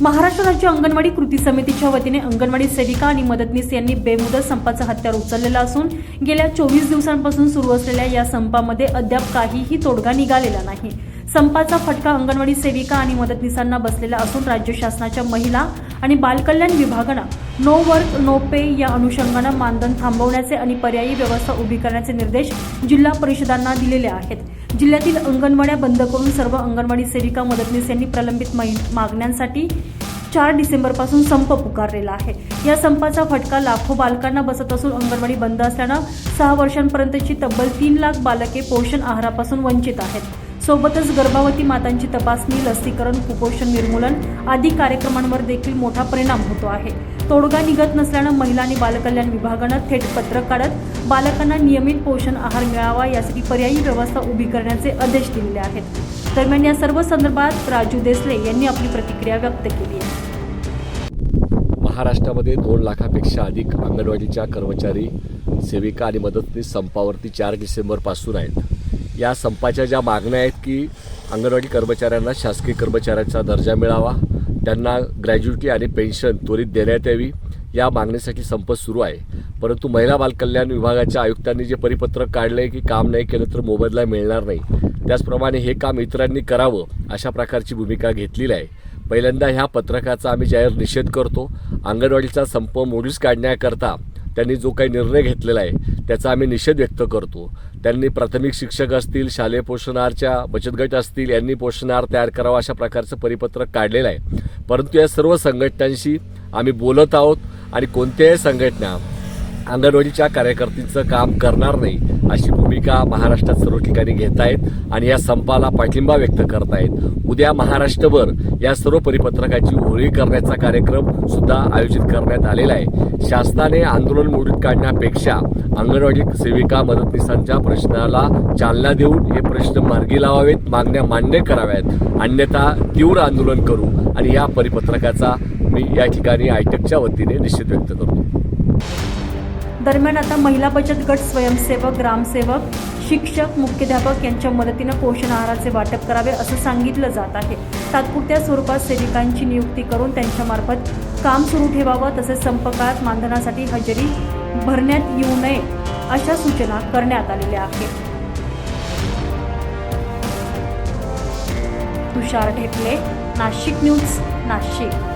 महाराष्ट्र राज्य अंगणवाडी कृती समितीच्या वतीने अंगणवाडी सेविका आणि मदतनीस यांनी बेमुदत संपाचं हत्यार उचललेला असून गेल्या चोवीस दिवसांपासून सुरू असलेल्या या संपामध्ये अद्याप काहीही तोडगा निघालेला नाही. संपाचा फटका अंगणवाडी सेविका आणि मदतनीसांना बसलेला असून राज्य शासनाच्या महिला आणि बालकल्याण विभागानं नो वर्क नो पे या अनुषंगानं मानधन थांबवण्याचे आणि पर्यायी व्यवस्था उभी करण्याचे निर्देश जिल्हा परिषदांना दिलेले आहेत. जिल्ह्यातील अंगणवाड्या बंद करून सर्व अंगणवाडी सेविका मदतनीस यांनी प्रलंबित मागण्यांसाठी चार डिसेंबरपासून संप पुकारलेला आहे. या संपाचा फटका लाखो बालकांना बसत असून अंगणवाडी बंद असल्यानं सहा वर्षांपर्यंतची तब्बल तीन लाख बालके पोषण आहारापासून वंचित आहेत. सोबतच गर्भवती मातांची तपासणी लसीकरण कुपोषण निर्मूलन आदी कार्यक्रमांवर देखील मोठा परिणाम होतो आहे. तोडगा निघत नसल्यानं महिला आणि बालकल्याण विभागानं थेट पत्र काढत बालकांना नियमित पोषण आहार मिळावा यासाठी पर्यायी व्यवस्था उभी करण्याचे आदेश दिलेले आहेत. दरम्यान या सर्व संदर्भात राजू देसले यांनी आपली प्रतिक्रिया व्यक्त केली आहे. महाराष्ट्रामध्ये दोन लाखापेक्षा अधिक अंगणवाडीच्या कर्मचारी सेविका आणि मदतनीस संपावरती चार डिसेंबरपासून आहेत. या संपाच्या ज्या मागण्या आहेत की अंगणवाडी कर्मचाऱ्यांना शासकीय कर्मचाऱ्यांचा दर्जा मिळावा त्यांना ग्रॅज्युटी आणि पेन्शन त्वरित देण्यात यावी या मागणीसाठी संप सुरू आहे. परंतु महिला बालकल्याण विभागाच्या आयुक्तांनी जे परिपत्रक काढलं आहे की काम नाही केलं तर मोबदला मिळणार नाही. त्याचप्रमाणे हे काम इतरांनी करावं अशा प्रकारची भूमिका घेतलेली आहे. पहिल्यांदा ह्या पत्रकाचा आम्ही जाहीर निषेध करतो. अंगणवाडीचा संप मोडीस काढण्याकरता त्यांनी जो काही निर्णय घेतलेला आहे त्याचा आम्ही निषेध व्यक्त करतो. त्यांनी प्राथमिक शिक्षक असतील शालेय पोषणारच्या बचत गट असतील यांनी पोषणाहार तयार करावा अशा प्रकारचं परिपत्रक काढलेलं आहे. परंतु या सर्व संघटनांशी आम्ही बोलत आहोत आणि कोणत्याही संघटना अंगणवाडीच्या कार्यकर्त्यांचं काम करणार नाही. अशी भूमिका महाराष्ट्रात सर्व ठिकाणी घेत आहेत आणि या संपाला पाठिंबा व्यक्त करत आहेत उद्या महाराष्ट्रभर या सर्व परिपत्रकाची होळी करण्याचा कार्यक्रम सुद्धा आयोजित करण्यात आलेला आहे. शासनाने आंदोलन मोडीत काढण्यापेक्षा अंगणवाडी सेविका मदतनीसांच्या प्रश्नाला चालना देऊन हे प्रश्न मार्गी लावावेत मागण्या मान्य कराव्यात. अन्यथा तीव्र आंदोलन करू आणि या परिपत्रकाचा मी या ठिकाणी आयटकच्या वतीने निश्चित व्यक्त करतो. दरम्यान आता महिला बचत गट स्वयंसेवक ग्रामसेवक शिक्षक मुख्याध्यापक यांच्या मदतीनं पोषण आहाराचे वाटप करावे असं सांगितलं जात आहे. तात्पुरत्या स्वरूपात सेविकांची नियुक्ती करून त्यांच्यामार्फत काम सुरू ठेवावं तसेच संपकाळात मानधनासाठी हजेरी भरण्यात येऊ नये अशा सूचना करण्यात आलेल्या आहेत. तुषार ढेकले नाशिक न्यूज नाशिक.